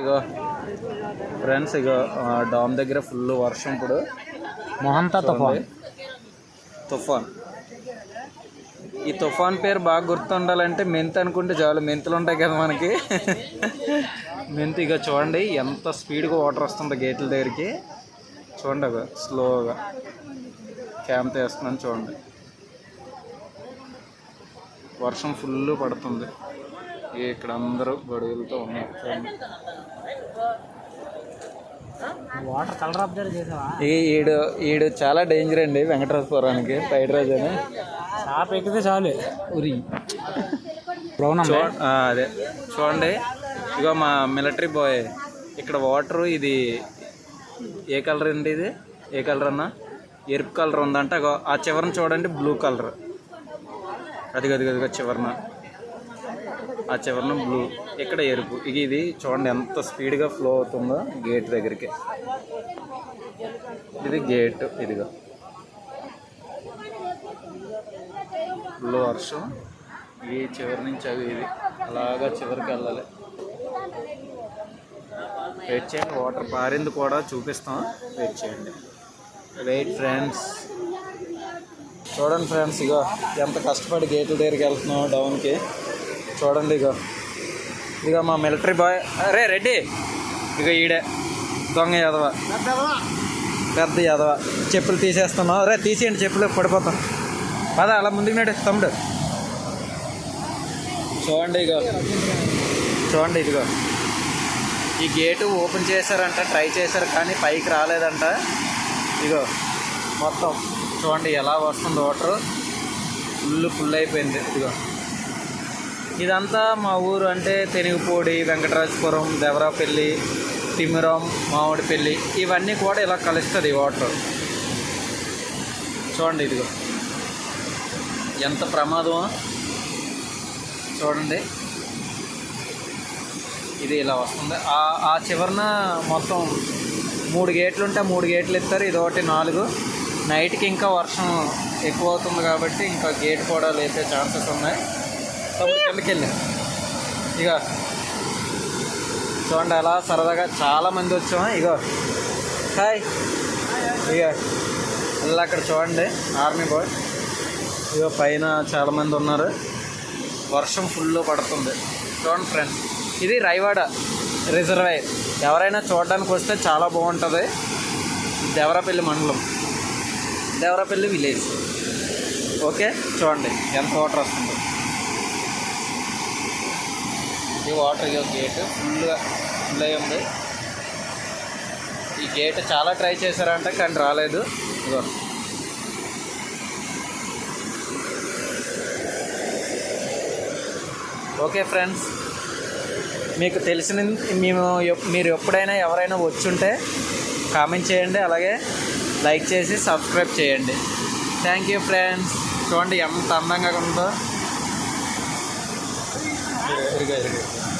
ఇగో friends ఇగో dam దగ్గర full వర్షం ఇప్పుడు. మొహంతా తుఫాన్. తుఫాన్. ఈ తుఫాన్ పేరు బాగా గుర్తుండాలంటే మెంత్ అనుకుంటే చాలు. మెంతులు ఉంటాయి కదా మనకి. మెంత్ ఇక చూడండి ఎంత స్పీడ్గా వాటర్ వస్తుందో గేట్ల దగ్గరికి. చూడండి అగో స్లోగా క్యాంప్ వేస్తున్నాను చూడండి. వర్షం ఫుల్ పడుతుంది. ఇక్కడ అందరూ గొడుగులతో ఉన్నారు వాటర్ కలర్ అబ్జర్వ్ చేసావా ఈ ఈడు ఈడు చాలా డేంజర్ అండి వెంకటరాజపురానికి పైడరాజు అని. షాప్ ఎక్కితే చాలు. ఉరి. బ్రౌన్ అదే. చూడండి ఇగో మా మిలిటరీ బాయ్ ఇక్కడ వాటర్ ఇది ఏ కలర్ అండి ఇది? ఏ కలర్ అన్న? ఎరుపు కలర్ ఉందంట. ఆ చివరన చూడండి బ్లూ కలర్ అది అది అదిగో చివరన. ఆ చివరన బ్లూ. ఇక్కడ ఎరుపు. ఇక ఇది చూడండి ఎంత స్పీడ్గా ఫ్లో అవుతుందో గేట్ దగ్గరికి. ఇది గేట్. ఇదిగో. బ్లూ వర్షం. ఈ చివరి నుంచి అవి ఇది అలాగా చివరికి వెళ్ళాలి. వెయిట్ చేయండి. వాటర్ పారింది కూడా చూపిస్తాం. వెయిట్ చేయండి. Wait friends. చూడండి ఫ్రెండ్స్ ఇగో ఎంత కష్టపడి గేట్ల దగ్గరికి వెళ్తున్నాం డౌన్కి. చూడండి ఇక ఇదిగో మా మిలిటరీ బాయ్ అరే రెడ్డి. ఇక ఈడే. దొంగ యాదవ. పెద్ద యాదవ. చెప్పులు తీసేస్తున్నాం అరే తీసేయండి చెప్పులు పడిపోతాం. పద అలా ముందుకు నాడు తమ్ముడు. చూడండి ఇగో. చూడండి ఇదిగో. ఈ గేటు ఓపెన్ చేశారంట ట్రై చేశారు కానీ పైకి రాలేదంట. ఇగో మొత్తం చూడండి ఎలా వస్తుంది వాటర్. ఫుల్ ఫుల్ అయిపోయింది. ఇదిగో. ఇదంతా మా ఊరు అంటే తెనుగుపూడి వెంకటరాజపురం దేవరాపల్లి తిమ్మిరం మామిడిపల్లి ఇవన్నీ కూడా ఇలా కలుస్తుంది వాటర్. చూడండి ఇదిగో. ఎంత ప్రమాదమో. చూడండి. ఇది ఇలా వస్తుంది. ఆ ఆ చివరన మొత్తం మూడు గేట్లు ఉంటే మూడు గేట్లు ఇస్తారు. ఇది ఒకటి నాలుగు. నైట్కి ఇంకా వర్షం ఎక్కువ అవుతుంది కాబట్టి ఇంకా గేట్ కూడా లేపే ఛాన్సెస్ ఉన్నాయి. తప్పుడు కిందకి ఇక చూడండి అలా సరదాగా చాలా మంది వచ్చాము? ఇగో. హాయ్. ఇక ఇలా అక్కడ చూడండి ఆర్మీ బాయ్. ఇగో పైన చాలా మంది ఉన్నారు. వర్షం ఫుల్ పడుతుంది. చూడండి ఫ్రెండ్స్ ఇది రైవాడ రిజర్వాయర్ ఎవరైనా చూడడానికి వస్తే చాలా బాగుంటుంది. దేవరాపల్లి మండలం. Devarapalli village okay? చూడండి ఎంత వాటర్ వస్తుందో. ఈ వాటర్ గేట్ ఫుల్గా ఫుల్ అయి ఉంది. ఈ గేట్ చాలా ట్రై చేశారంట కానీ రాలేదు. ఇదో ఓకే ఫ్రెండ్స్ మీకు తెలిసిన మేము మీరు ఎప్పుడైనా ఎవరైనా వచ్చుంటే కామెంట్ చేయండి. అలాగే లైక్ చేసి సబ్స్క్రైబ్ చేయండి. థ్యాంక్ యూ ఫ్రెండ్స్ చూడండి ఎంత అందంగా ఉందో. ఇదిగో, ఇదిగో, ఇదిగో.